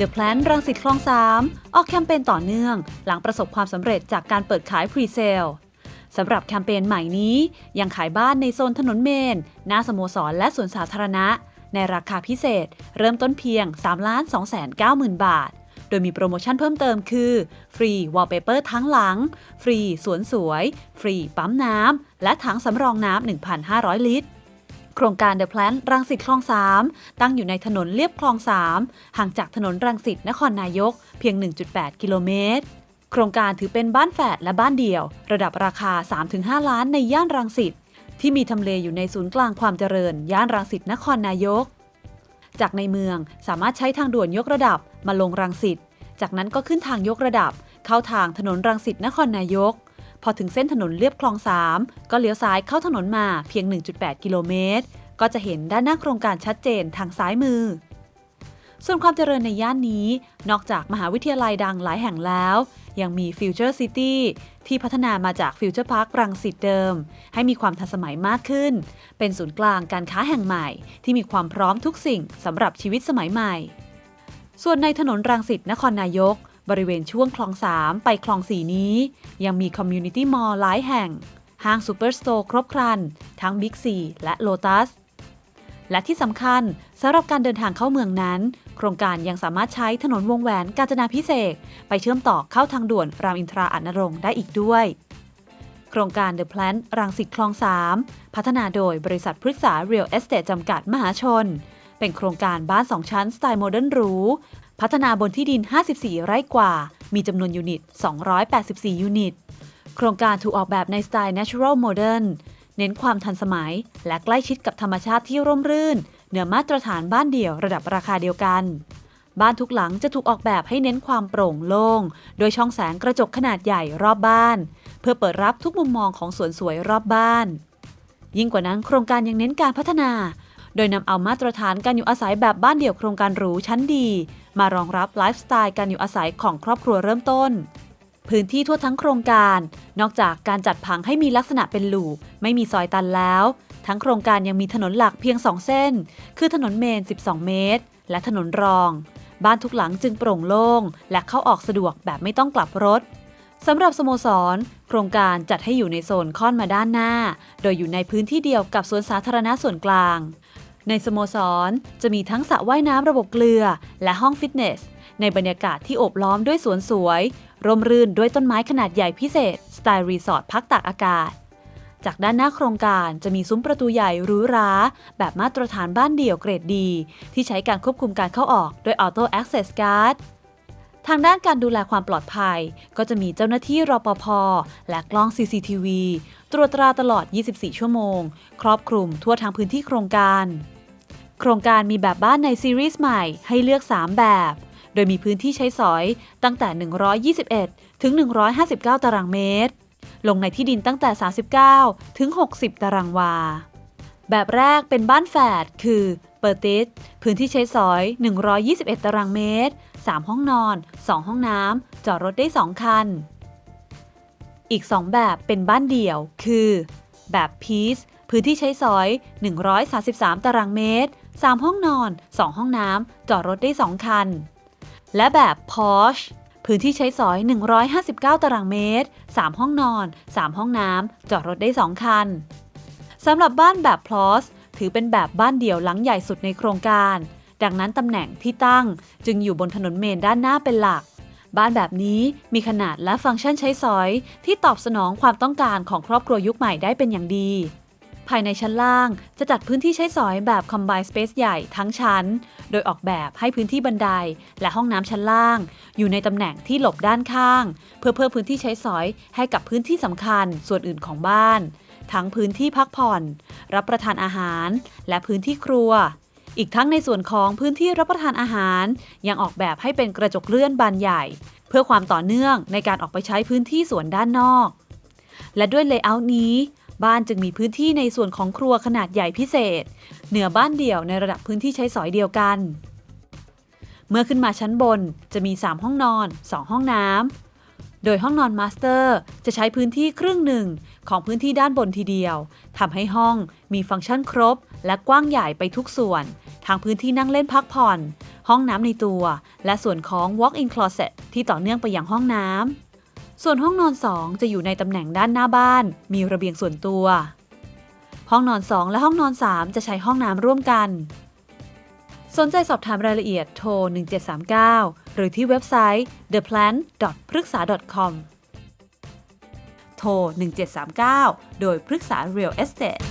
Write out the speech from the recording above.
The Plan รังสิตคลอง 3 ออกแคมเปญต่อเนื่อง หลังประสบความสำเร็จจากการเปิดขายพรีเซลสำหรับแคมเปญใหม่นี้ ยังขายบ้านในโซนถนนเมน หน้าสโมสรและสวนสาธารณะ ในราคาพิเศษ เริ่มต้นเพียง 3 2 9 0 0 0 0 บาท โดยมีโปรโมชั่นเพิ่มเติมคือ ฟรีวอลเปเปอร์ทั้งหลัง ฟรีสวนสวย ฟรีปั๊มน้ำ และถังสำรองน้ำ 1,500 ลิตร โครงการ The Plant รังสิตคลอง 3 ตั้งอยู่ในถนนเลียบคลอง 3 ห่างจากถนนรังสิตนครนายกเพียง 1.8 กิโลเมตรโครงการถือเป็นบ้านแฝดและบ้านเดี่ยว ระดับราคา 3-5 ล้านในย่านรังสิตที่มีทำเลอยู่ในศูนย์กลางความเจริญ ย่านรังสิตนครนายก จากในเมืองสามารถใช้ทางด่วนยกระดับมาลงรังสิต จากนั้นก็ขึ้นทางยกระดับ เข้าทางถนนรังสิตนครนายก พอถึงเส้นถนนเลียบคลอง 3 ก็เลี้ยวซ้ายเข้าถนนมาเพียง 1.8 กิโลเมตร ก็จะเห็นด้านหน้าโครงการชัดเจนทางซ้ายมือ ส่วนความเจริญในย่านนี้ นอกจากมหาวิทยาลัยดังหลายแห่งแล้ว ยังมี Future City ที่พัฒนามาจาก Future Park รังสิตเดิม ให้มีความทันสมัยมากขึ้น เป็นศูนย์กลางการค้าแห่งใหม่ที่มีความพร้อมทุกสิ่งสำหรับชีวิตสมัยใหม่ ส่วนในถนนรังสิตนครนายก บริเวณช่วงคลอง 3 ไปคลอง 4 นี้ ยังมีคอมมูนิตี้มอลล์หลายแห่ง ห้างซูเปอร์สโตร์ครบครัน ทั้ง Big C และ Lotus และที่สำคัญสำหรับการเดินทางเข้าเมืองนั้น โครงการยังสามารถใช้ถนนวงแหวนกาญจนาพิเศษไปเชื่อมต่อเข้าทางด่วนรามอินทราอนรงค์ได้อีกด้วย โครงการ The Plan รังสิตคลอง 3 พัฒนาโดยบริษัทพฤกษา Real Estate จำกัดมหาชน เป็นโครงการบ้าน2ชั้นสไตล์โมเดิร์นหรูพัฒนาบนที่ดิน 54 ไร่กว่า มีจำนวนยูนิต 284 ยูนิต โครงการถูกออกแบบในสไตล์ Natural Modern เน้นความทันสมัย และใกล้ชิดกับธรรมชาติที่ร่มรื่น เหนือมาตรฐานบ้านเดี่ยวระดับราคาเดียวกัน บ้านทุกหลังจะถูกออกแบบให้เน้นความโปร่งโล่ง โดยช่องแสงกระจกขนาดใหญ่รอบบ้าน เพื่อเปิดรับทุกมุมมองของสวนสวยรอบบ้าน ยิ่งกว่านั้นโครงการยังเน้นการพัฒนา โดยนำเอามาตรฐานการอยู่อาศัยแบบบ้านเดี่ยวโครงการหรูชั้นดี มารองรับไลฟ์สไตล์การอยู่อาศัยของครอบครัวเริ่มต้น พื้นที่ทั่วทั้งโครงการ นอกจากการจัดผังให้มีลักษณะเป็นหลูปไม่มีซอยตันแล้ว ทั้งโครงการยังมีถนนหลักเพียง 2 เส้น คือถนนเมน 12 เมตร และถนนรอง บ้านทุกหลังจึงโปร่งโล่ง และเข้าออกสะดวกแบบไม่ต้องกลับรถสำหรับสโมสร โครงการจัดให้อยู่ในโซนค่อนมาด้านหน้า โดยอยู่ในพื้นที่เดียวกับสวนสาธารณะส่วนกลาง ในสโมสรจะมีทั้งสระว่ายน้ำระบบเกลือ และห้องฟิตเนส ในบรรยากาศที่โอบล้อมด้วยสวนสวย ร่มรื่นด้วยต้นไม้ขนาดใหญ่พิเศษ สไตล์รีสอร์ทพักตากอากาศ จากด้านหน้าโครงการจะมีซุ้มประตูใหญ่หรูหรา แบบมาตรฐานบ้านเดี่ยวเกรดดี ที่ใช้การควบคุมการเข้าออกโด้วย Auto Access Guard ทางด้านการดูแลความปลอดภัย ก็จะมีเจ้าหน้าที่รปภ และกล้อง CCTV ตรวจตราตลอด 24 ชั่วโมง ครอบคลุมทั่วทั้งพื้นที่โครงการ โครงการมีแบบบ้านในซีรีส์ใหม่ให้เลือก 3 แบบ ดยมีพื้นที่ใช้สอยตั้งแต่ 121 ถึง 159 ตารางเมตร ลงในที่ดินตั้งแต่ 39 ถึง 60 ตารางวา แบบแรกเป็นบ้านแฝดคือเปอร์ติสพื้นที่ใช้สอย 121 ตารางเมตร 3 ห้องนอน 2 ห้องน้ำ จอดรถได้ 2 คัน อีก 2 แบบเป็นบ้านเดี่ยว คือ แบบพีซพื้นที่ใช้สอย 133 ตารางเมตร 3 ห้องนอน 2 ห้องน้ำ จอดรถได้ 2 คัน และแบบพอชพื้นที่ใช้สอย 159 ตารางเมตร 3 ห้องนอน 3 ห้องน้ำ จอดรถได้ 2 คัน สำหรับบ้านแบบพลอสถือเป็นแบบบ้านเดี่ยวหลังใหญ่สุดในโครงการ ดังนั้นตำแหน่งที่ตั้งจึงอยู่บนถนนเมนด้านหน้าเป็นหลัก บ้านแบบนี้มีขนาดและฟังก์ชันใช้สอย ที่ตอบสนองความต้องการของครอบครัวยุคใหม่ได้เป็นอย่างดี ภายในชั้นล่างจะจัดพื้นที่ใช้สอยแบบ Combine Space ใหญ่ทั้งชั้น โดยออกแบบให้พื้นที่บันไดและห้องน้ำชั้นล่าง อยู่ในตำแหน่งที่หลบด้านข้าง เพื่อเพิ่มพื้นที่ใช้สอยให้กับพื้นที่สำคัญส่วนอื่นของบ้าน ทั้งพื้นที่พักผ่อน รับประทานอาหาร และพื้นที่ครัว อีกทั้งในส่วนของพื้นที่รับประทานอาหาร ยังออกแบบให้เป็นกระจกเลื่อนบานใหญ่ เพื่อความต่อเนื่องในการออกไปใช้พื้นที่สวนด้านนอกและด้วยเลเยอร์นี้ บ้านจึงมีพื้นที่ในส่วนของครัวขนาดใหญ่พิเศษ เหนือบ้านเดี่ยวในระดับพื้นที่ใช้สอยเดียวกัน เมื่อขึ้นมาชั้นบนจะมี 3 ห้องนอน 2 ห้องน้ำ โดยห้องนอนมาสเตอร์จะใช้พื้นที่ครึ่งหนึ่งของพื้นที่ด้านบนทีเดียวทำให้ห้องมีฟังก์ชันครบ และกว้างใหญ่ไปทุกส่วน ทางพื้นที่นั่งเล่นพักผ่อน ห้องน้ำในตัว และส่วนของ walk-in closet ที่ต่อเนื่องไปยังห้องน้ำ ส่วนห้องนอน 2 จะอยู่ในตำแหน่งด้านหน้าบ้าน มีระเบียงส่วนตัว ห้องนอน 2 และห้องนอน 3 จะใช้ห้องน้ำร่วมกัน สนใจสอบถามรายละเอียดโทร 1739 หรือที่เว็บไซต์ theplan p r y k s a com โทร 1739 โดยพฤกษา Real Estate